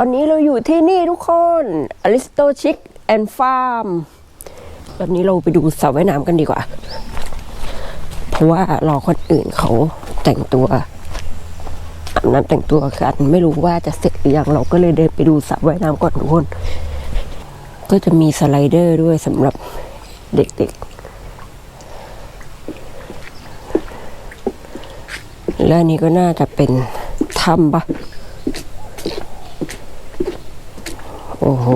ตอนนี้เราอยู่ที่นี่ทุกคนอริสโตชิกแอนด์ฟาร์มตอนนี้เราไปดูสระว่ายน้ำกันดีกว่า เพราะว่ารอคนอื่นเขาแต่งตัวอาบน้ำแต่งตัวกัน ไม่รู้ว่าจะเสร็จหรือยังเราก็เลยเดินไปดูสระว่ายน้ำก่อนทุกคน ก็จะมีสไลเดอร์ด้วยสำหรับเด็กๆ และนนี้ก็น่าจะเป็นถ้ำปะ โอ้โห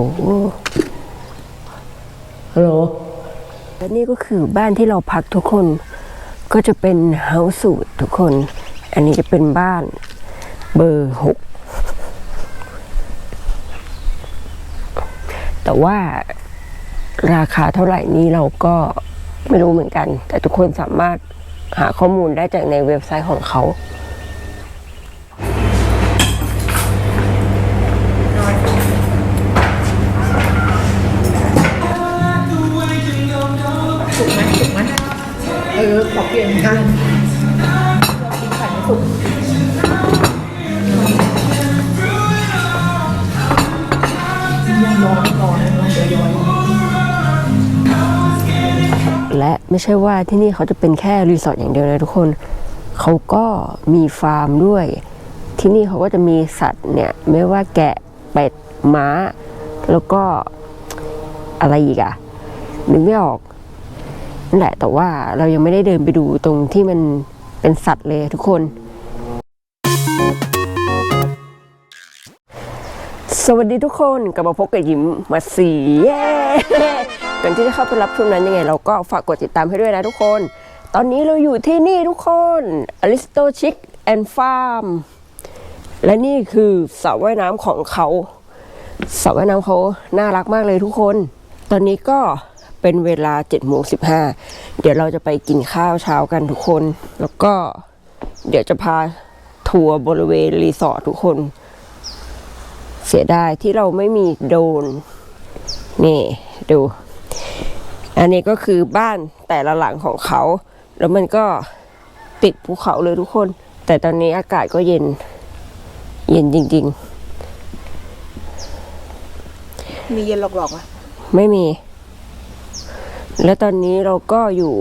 ฮัลโหลและนี่ก็คือบ้านที่เราพักทุกคน ก็จะเป็นเฮาส์สูตทุกคน อันนี้จะเป็นบ้านเบอร์หกแต่ว่าราคาเท่าไหร่นี้เราก็ไม่รู้เหมือนกัน แต่ทุกคนสามารถหาข้อมูลได้จากในเว็บไซต์ของเขา ออขอเปลี่ยนค่ะกินไข่ไม่สุกยังร้อนร้อนร้อนเดี๋ยวย้อยและไม่ใช่ว่าที่นี่เขาจะเป็นแค่รีสอร์ทอย่างเดียวนะทุกคน เขาก็มีฟาร์มด้วย ที่นี่เขาก็จะมีสัตว์เนี่ย ไม่ว่าแกะเป็ดม้า แล้วก็อะไรอีกอะนึกไม่ออก นั่นแหละแต่ว่าเรายังไม่ได้เดินไปดูตรงที่มันเป็นสัตว์เลยทุกคน สวัสดีทุกคนกลับมาพบกับยิ้มมาสีเย้ก่อนที่จะเข้าไปรับชมนั้นยังไง เราก็ฝากกดติดตามให้ด้วยนะทุกคน ตอนนี้เราอยู่ที่นี่ทุกคนอริสโตชิกแอนด์ฟาร์มและนี่คือสระว่ายน้ำของเขาสระว่ายน้ำเขาน่ารักมากเลยทุกคน ตอนนี้ก็ เป็นเวลา7จ็ดโมงสิเดี๋ยวเราจะไปกินข้าวเช้ากันทุกคน แล้วก็เดี๋ยวจะพาทัวร์บริเวณรีสอร์ททุกคน เสียดายที่เราไม่มีโดรนนี่ดู อันนี้ก็คือบ้านแต่ละหลังของเขา แล้วมันก็ติดภูเขาเลยทุกคน แต่ตอนนี้อากาศก็เย็น เย็นจริงมีเย็นหลอกๆอะๆไม่มี และตอนนี้เราก็อยู่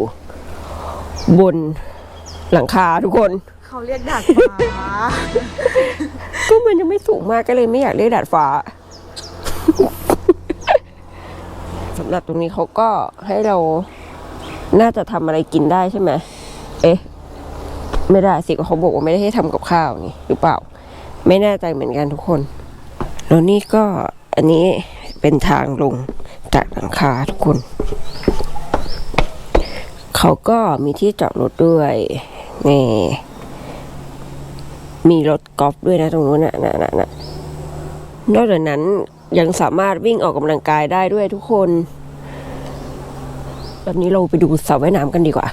บนหลังคาทุกคน เขาเรียกดาดฟ้า ก็มันยังไม่สูงมากก็เลยไม่อยากเรียกดาดฟ้าสำหรับตรงนี้เขาก็ให้เราน่าจะทำอะไรกินได้ใช่ไหม เอ๊ะ ไม่ได้สิก็เขาบอกว่าไม่ได้ให้ทำกับข้าวนี่หรือเปล่า ไม่แน่ใจเหมือนกันทุกคน แล้วนี่ก็อันนี้เป็นทางลงจากหลังคาทุกคน เขาก็มีที่จอดรถด้วยนี่มีรถกอล์ฟด้วยนะตรงนู้นน่ะนะนะนะนอกจากนั้นยังสามารถวิ่งออกกำลังกายได้ด้วยทุกคน แบบนี้เราไปดูสระว่ายน้ำกันดีกว่า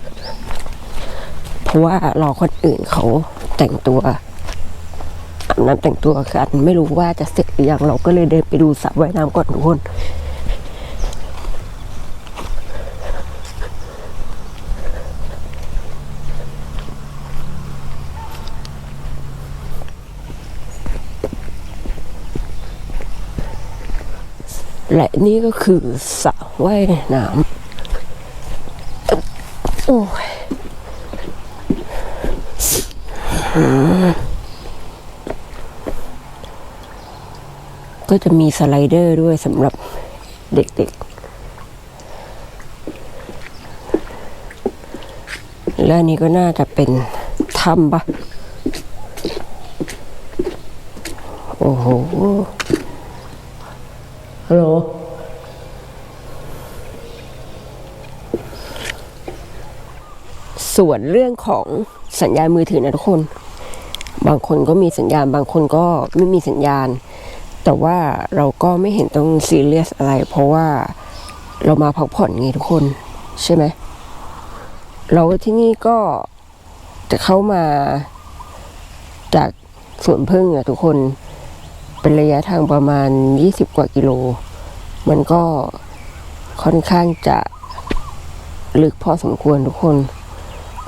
เพราะว่ารอคนอื่นเขาแต่งตัวอาบน้ำแต่งตัวกันไม่รู้ว่าจะเสร็จหรือยังเราก็เลยเดินไปดูสระว่ายน้ำก่อนทุกคน และนี่ก็คือสระว่ายน้ำโอ้ยก็จะมีสไลเดอร์ด้วยสำหรับเด็กๆ และนนี้ก็น่าจะเป็นถ้ำปะโอ้โห ฮัลโหลส่วนเรื่องของสัญญาณมือถือนะทุกคน บางคนก็มีสัญญาณ บางคนก็ไม่มีสัญญาณ แต่ว่าเราก็ไม่เห็นต้องซีเรียสอะไร เพราะว่าเรามาพักผ่อนไงทุกคน ใช่ไหมเราที่นี่ก็จะเข้ามาจากสวนพึ่งอะทุกคน เป็นระยะทางประมาณ 20 กว่ากิโล มันก็ค่อนข้างจะลึกพอสมควรทุกคน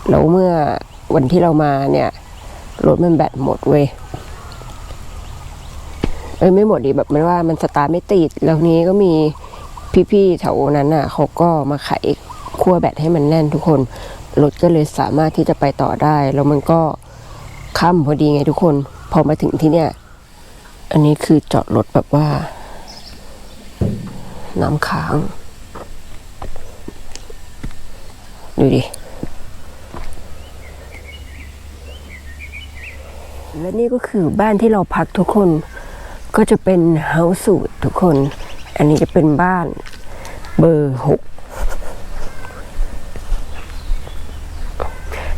แล้วเมื่อวันที่เรามาเนี่ย รถมันแบตหมดเว้ยเอ้ยไม่หมดดีแบบมันว่ามันสตาร์ไม่ติด แล้วนี้ก็มีพี่ๆแถวนั้นอะเขาก็มาไขขั้วแบตให้มันแน่นทุกคน รถก็เลยสามารถที่จะไปต่อได้ แล้วมันก็ค่ำพอดีไงทุกคน พอมาถึงที่เนี่ย อันนี้คือจอดรถแบบว่า น้ำค้าง ดูดิ และนี่ก็คือบ้านที่เราพักทุกคน ก็จะเป็นเฮาส์สูตรทุกคน อันนี้จะเป็นบ้านเบอร์หก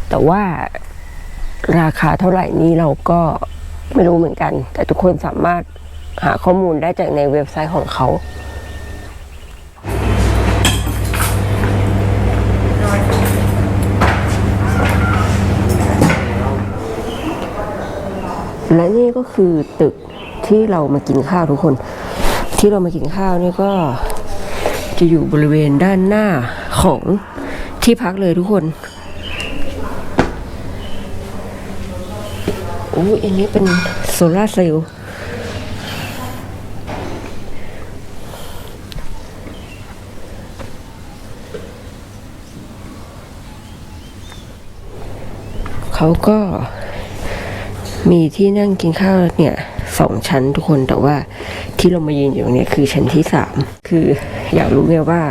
แต่ว่าราคาเท่าไหร่นี้เราก็ ไม่รู้เหมือนกัน แต่ทุกคนสามารถหาข้อมูลได้จากในเว็บไซต์ของเขาและนี่ก็คือตึกที่เรามากินข้าวทุกคน ที่เรามากินข้าวนี่ก็จะอยู่บริเวณด้านหน้าของที่พักเลยทุกคน โอ้ยอันนี้เป็นโซลาเซลล์เขาก็มีที่นั่งกินข้าวเนี่ยสองชั้นทุกคนแต่ว่าที่เรามายืนอยู่เนี่ยคือชั้นที่สามคืออยากรู้ไงว่า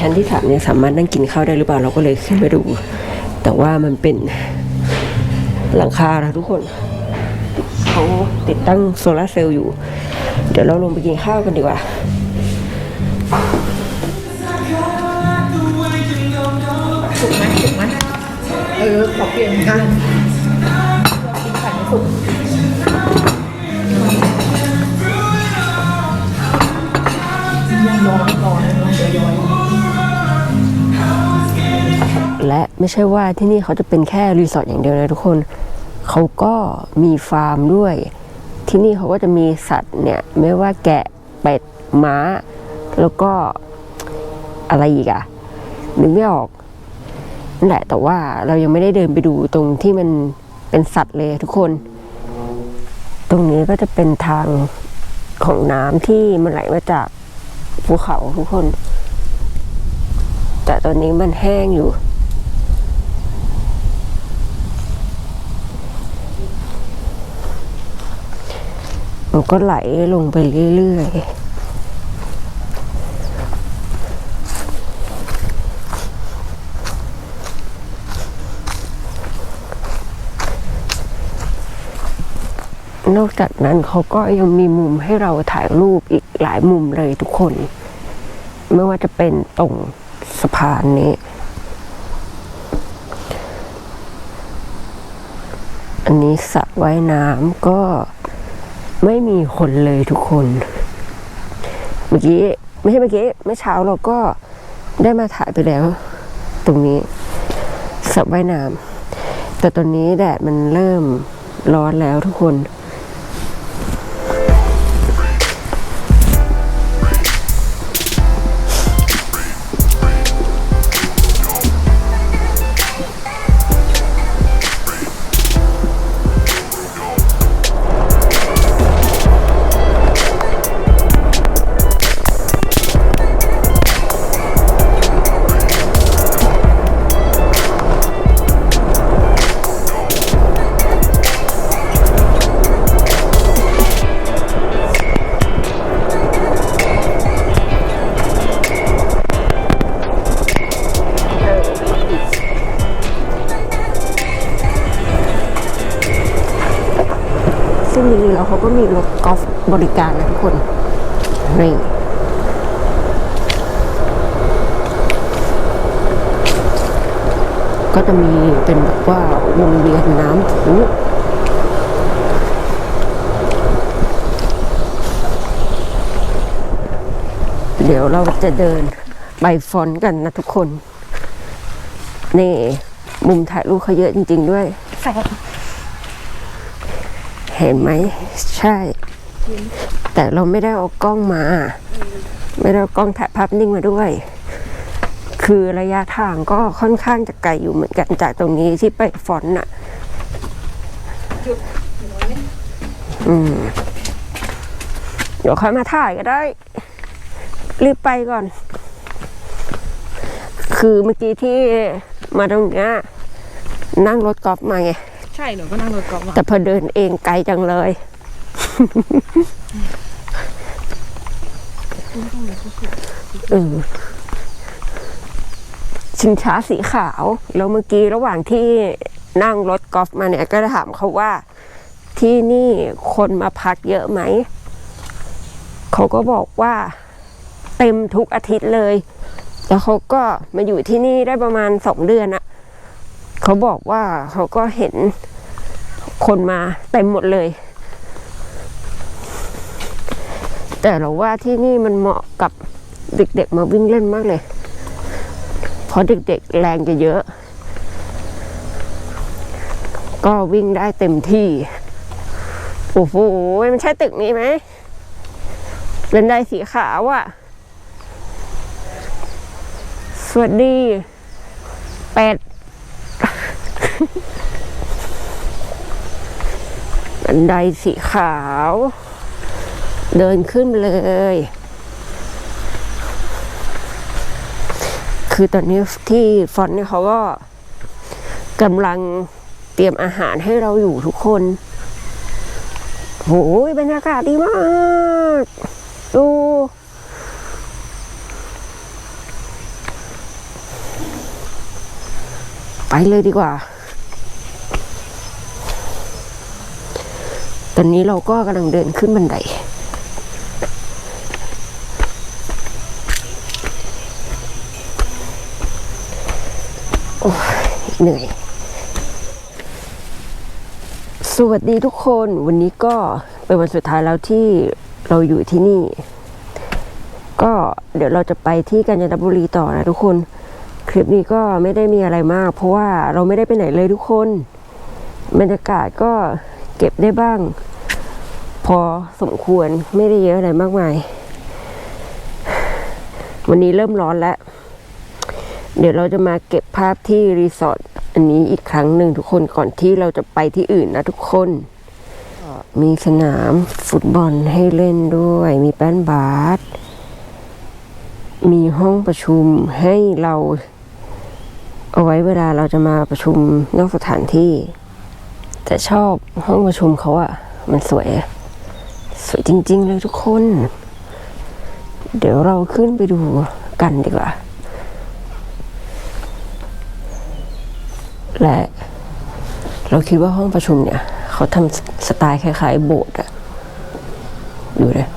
ชั้นที่สามเนี่ยสามารถนั่งกินข้าวได้หรือเปล่าเราก็เลยขึ้นไปดู แต่ว่ามันเป็น หลังคานะทุกคนเขาติดตั้งโซลาร์เซลล์อยู่ เดี๋ยวเราลงไปกินข้าวกันดีกว่าสุกไหมสุกไหมเออขอเปลี่ยนกันเรากินไข่ไม่สุกยังร้อนร้อนร้อนเดี๋ยวย้อยและไม่ใช่ว่าที่นี่เขาจะเป็นแค่รีสอร์ทอย่างเดียวนะทุกคน เขาก็มีฟาร์มด้วย ที่นี่เขาก็จะมีสัตว์เนี่ยไม่ว่าแกะเป็ดม้า แล้วก็อะไรอีกอะนึกไม่ออกนั่นแหละแต่ว่าเรายังไม่ได้เดินไปดูตรงที่มันเป็นสัตว์เลยทุกคน ตรงนี้ก็จะเป็นทางของน้ำที่มันไหลมาจากภูเขาทุกคน แต่ตอนนี้มันแห้งอยู่ มันก็ไหลลงไปเรื่อยๆนอกจากนั้นเขาก็ยังมีมุมให้เราถ่ายรูปอีกหลายมุมเลยทุกคน ไม่ว่าจะเป็นตรงสะพานนี้ อันนี้สระว่ายน้ำก็ ไม่มีคนเลยทุกคน เมื่อกี้ไม่ใช่เมื่อกี้เมื่อเช้าเราก็ได้มาถ่ายไปแล้ว ตรงนี้สระว่ายน้ำแต่ตอนนี้แดดมันเริ่มร้อนแล้วทุกคน แล้วเขาก็มีรถกอล์ฟบริการนะทุกคน นี่ก็จะมีเป็นแบบว่าวงเวียนน้ำพุเดี๋ยวเราจะเดินไปฟอนกันนะทุกคน นี่ มุมถ่ายรูปเขาเยอะจริง ๆ ด้วย เห็นไหมใช่ แต่เราไม่ได้เอากล้องมา ไม่ได้เอากล้องถ่ายภาพนิ่งมาด้วย คือระยะทางก็ค่อนข้างจะไกลอยู่เหมือนกันจากตรงนี้ที่ไปฟอนน่ะอืมเดี๋ยวค่อยมาถ่ายก็ได้ รีบไปก่อน คือเมื่อกี้ที่มาตรงเนี้ยนั่งรถกอล์ฟมาไง ใช่หนูก็นั่งรถกอล์ฟมาแต่พอเดินเองไกลจังเลย เออชิงช้าสีขาว แล้วเมื่อกี้ระหว่างที่นั่งรถกอล์ฟมาเนี่ยก็ถามเขาว่า ที่นี่คนมาพักเยอะไหม เขาก็บอกว่า เต็มทุกอาทิตย์เลย แล้วเขาก็มาอยู่ที่นี่ได้ประมาณสองเดือนอะ เขาบอกว่าเขาก็เห็นคนมาเต็มหมดเลย แต่เราว่าที่นี่มันเหมาะกับเด็กๆมาวิ่งเล่นมากเลย เพราะเด็กๆแรงจะเยอะ ก็วิ่งได้เต็มที่ โอ้โห มันใช่ตึกนี้ไหมเป็นได้สีขาวอะ่ะ สวัสดี เป็ด บันไดสีขาว เดินขึ้นเลย คือตอนนี้ที่ฟอนเนี่ยเขาก็กำลังเตรียมอาหารให้เราอยู่ทุกคนโหยบรรยากาศดีมาก ดูไปเลยดีกว่า ตอนนี้เราก็กำลังเดินขึ้นบันได โอ้เหนื่อย สวัสดีทุกคนวันนี้ก็เป็นวันสุดท้ายแล้วที่เราอยู่ที่นี่ ก็เดี๋ยวเราจะไปที่กาญจนบุรีต่อนะทุกคน คลิปนี้ก็ไม่ได้มีอะไรมาก เพราะว่าเราไม่ได้ไปไหนเลยทุกคนบรรยากาศก็ เก็บได้บ้าง พอสมควรไม่ได้เยอะอะไรมากมาย วันนี้เริ่มร้อนแล้ว เดี๋ยวเราจะมาเก็บภาพที่รีสอร์ทอันนี้อีกครั้งหนึ่งทุกคนก่อนที่เราจะไปที่อื่นนะทุกคน มีสนามฟุตบอลให้เล่นด้วย มีแป้นบาสมีห้องประชุมให้เรา เอาไว้เวลาเราจะมาประชุมนอกสถานที่ แต่ชอบห้องประชุมเขาอะมันสวย สวยจริง ๆ เลยทุกคน เดี๋ยวเราขึ้นไปดูกันดีกว่า และเราคิดว่าห้องประชุมเนี่ย เขาทำสไตล์คล้ายๆโบสถ์อะดูเลย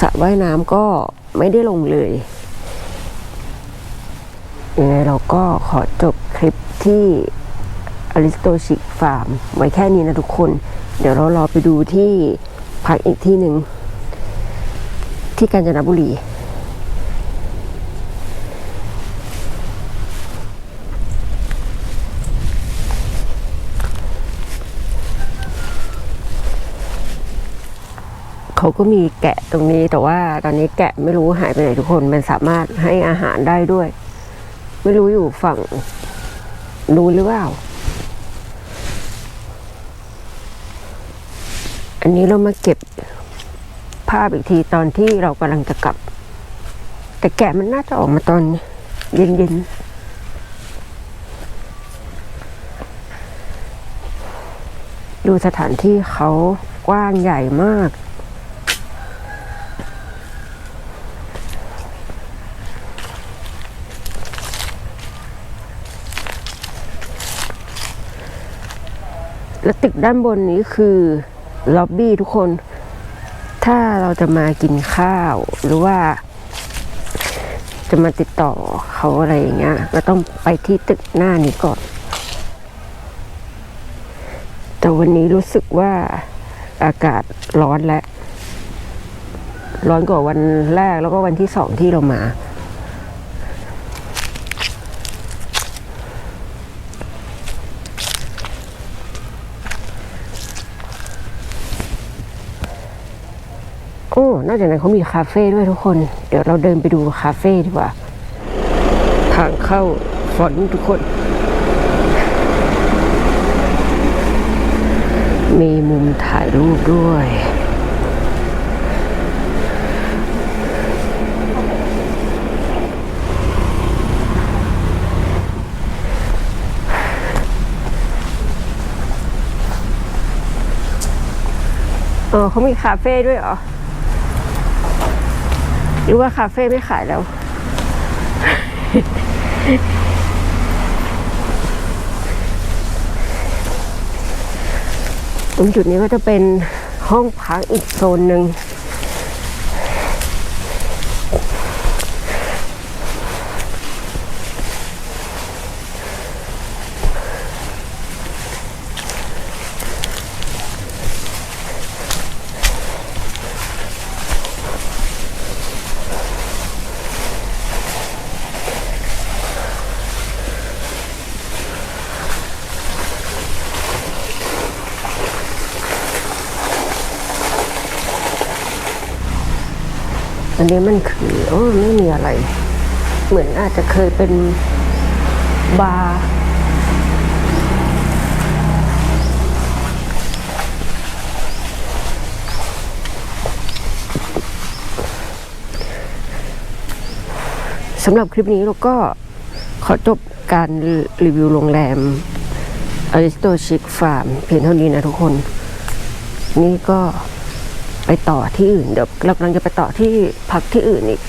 สระว่ายน้ำก็ไม่ได้ลงเลยยังไงเราก็ขอจบคลิปที่อริสโตชิกฟาร์มไว้แค่นี้นะทุกคน เดี๋ยวเรารอไปดูที่พักอีกที่หนึ่งที่กาญจนบุรี เขาก็มีแกะตรงนี้แต่ว่าตอนนี้แกะไม่รู้หายไปไหนทุกคน มันสามารถให้อาหารได้ด้วย ไม่รู้อยู่ฝั่งนู้นหรือเปล่า อันนี้เรามาเก็บภาพอีกทีตอนที่เรากำลังจะกลับ แต่แกะมันน่าจะออกมาตอนเย็นๆดูสถานที่เขากว้างใหญ่มาก และตึกด้านบนนี้คือล็อบบี้ทุกคน ถ้าเราจะมากินข้าวหรือว่า จะมาติดต่อเขาอะไรอย่างเงี้ยเราต้องไปที่ตึกหน้านี้ก่อน แต่วันนี้รู้สึกว่าอากาศร้อนและ ร้อนกว่าวันแรกแล้วก็วันที่สองที่เรามา อ้นอกจากนั้นเขามีคาเฟ่ด้วยทุกคน เดี๋ยวเราเดินไปดูคาเฟ่ดีกว่า ทางเข้าฟอนทุกคน มีมุมถ่ายรูปด้วยอ๋อเขามีคาเฟ่ด้วยเหรอ รือว่าคาเฟ่ไม่ขายแล้ว ตรงจุดนี้ก็จะเป็นห้องพักอีกโซนหนึ่ง อันนี้มันคือโอ้ไม่มีอะไร เหมือนอาจจะเคยเป็นบาร์สำหรับคลิปนี้เราก็ขอจบการรีวิวโรงแรมอริสโตชิคฟาร์มเพียงเท่านี้นะทุกคน นี่ก็ ไปต่อที่อื่นเดี๋ยวเรากำลังจะไปต่อที่พักที่อื่นอีก